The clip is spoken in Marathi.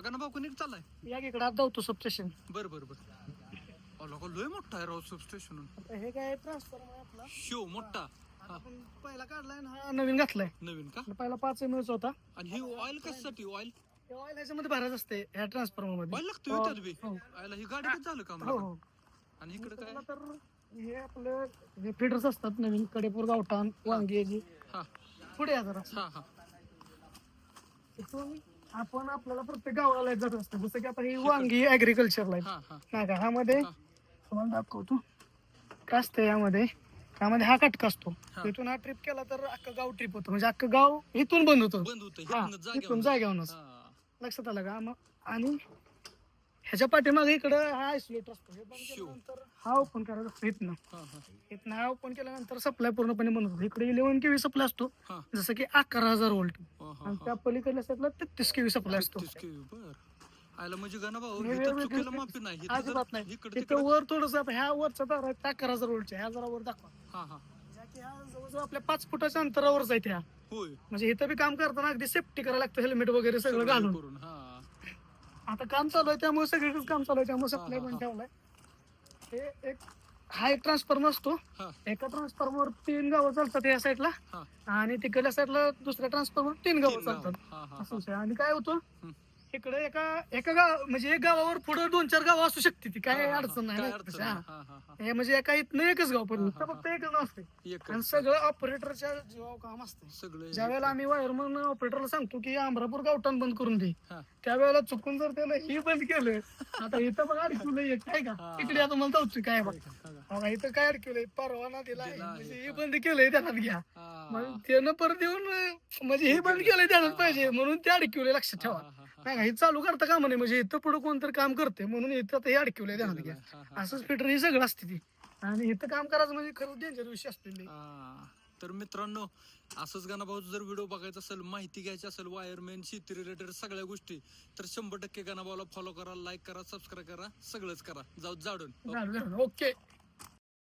का ना भाऊ कोणी चाललाय? या इकडे आता जाऊ सबस्टेशन बर बर बर. अहो, लोक लय मोठा आहे राव सबस्टेशन हे काय ट्रान्सफर आपला? शो मोठा. हा आपण पहिला काढलाय आणि हा नवीन घातलाय. नवीन का? पहिला पाच एम एच होता. आणि हे ऑइल कशासाठी? ऑइल ऑइल ह्याच्यामध्ये भरायचं असते ह्या ट्रान्सफॉर्मरमध्ये. ऑइल लागतं त्यात बी. हो. आयला ही गाडी किती झालं काम हो हो. आणि इकडे काय? त्याला तर हे आपलं हे फिडर्स असतात नवीन कडेपूर गावठाण वांगी याची. हा. पुढे या जरा. हा हा. इथून आपण आपल्याला प्रत्येक गावाला जात असतं. जसं की आता ही वांगी ऍग्रिकल्चरला आहे. हा हा. नाही का? ह्यामध्ये. तुम्हाला दाखवतो. काय असतं यामध्ये? यामध्ये हा कटका असतो. हा. इथून हा ट्रिप केला तर अख्खं गाव ट्रिप होतं. म्हणजे अख्खं गाव इथून बंद होतं. बंद होतं हा, इथनं हा. लक्षात आलं का? मग आणि ह्याच्या पाठीमागे इकडं हा आयसोलेटर असतो. हे बंद शिव. केल्यानंतर हा ओपन करायचा असतो इथनं इथनं हा ओपन केल्यानंतर सप्लाय पूर्णपणे बंद होतो. इकडे इलेव्हन केवी सप्लाय असतो. जसं की अकरा हजार वोल्ट आणि त्या पलीकडल्या साईडला तेहतीस केवी सप्लाय असतो. आयला म्हणजे गाणं भाऊ इथं वेगवेगळे चुकीला माफी नाही. इथं अजिबात जर नाही. इकडे वर थोडस ह्या वरचा तार आहे त्या अकरा हजार वोल्टच्या ह्या जरा वर दाखवा. हा हा. जवळजवळ आपल्या पाच फुटाच्या अंतरावर जायत ह्या. होय. म्हणजे इथं बी काम करताना अगदी सेफ्टी करायला लागतं हेल्मेट वगैरे सगळं घालून. हा. आता काम चालू आहे त्यामुळे सगळीकडे काम चालू आहे त्यामुळे सप्लाय पण. ठेवलाय हे एक हा एक ट्रान्सफॉर्मर असतो एका ट्रान्सफॉर्मर तीन गावं चालतात या साईडला आणि तिकडल्या साईडला दुसऱ्या ट्रान्सफॉर्मर तीन गावं. चालतात असं. आणि काय होतं. इकडे एका एका गाव म्हणजे एक गावावर पुढे दोन चार गावं असू शकते ती. काय अडचण नाही ना तशी. हा. हा म्हणजे एका इथनं एकच गाव पण इथं फक्त एकच गाव असते आणि सगळं ऑपरेटरच्या जीवावर काम असते सगळे ज्या वेळेला आम्ही वायरमन ऑपरेटरला सांगतो की अमरापूर गावठाण बंद करून दे. हा. त्यावेळेला चुकून जर त्यानं ही बंद केलं आता इथं बघा अडकवलंय एक काय का? हा. इकडे आता मला जाऊची काय बघ बघा इथं काय अडकवलंय? परवाना दिला दिला आहे, म्हणजे हे. बंद केलंय त्याला घ्या. मग त्यानं परत येऊन म्हणजे हे बंद केलंय त्यालाच पाहिजे म्हणून ते अडकवलंय लक्षात ठेवा. नाही का हे चालू करता का म्हणे म्हणजे इथं पुढे कोणतरी काम करते म्हणून इथं आता हे अडकवलंय ध्यानात घ्या. असंच फिटर हे सगळं असते ती. आणि इथं काम करायचं म्हणजे खरंच डेंजर विषय असते. तर मित्रांनो असंच गाणं भाऊ जर व्हिडिओ बघायचा असेल माहिती घ्यायची असेल वायरमॅन शेती रिलेटेड सगळ्या गोष्टी तर शंभर टक्के गाणं भाऊला फॉलो करा लाईक करा सबस्क्राईब करा सगळंच करा. जाऊ जाडून. ओके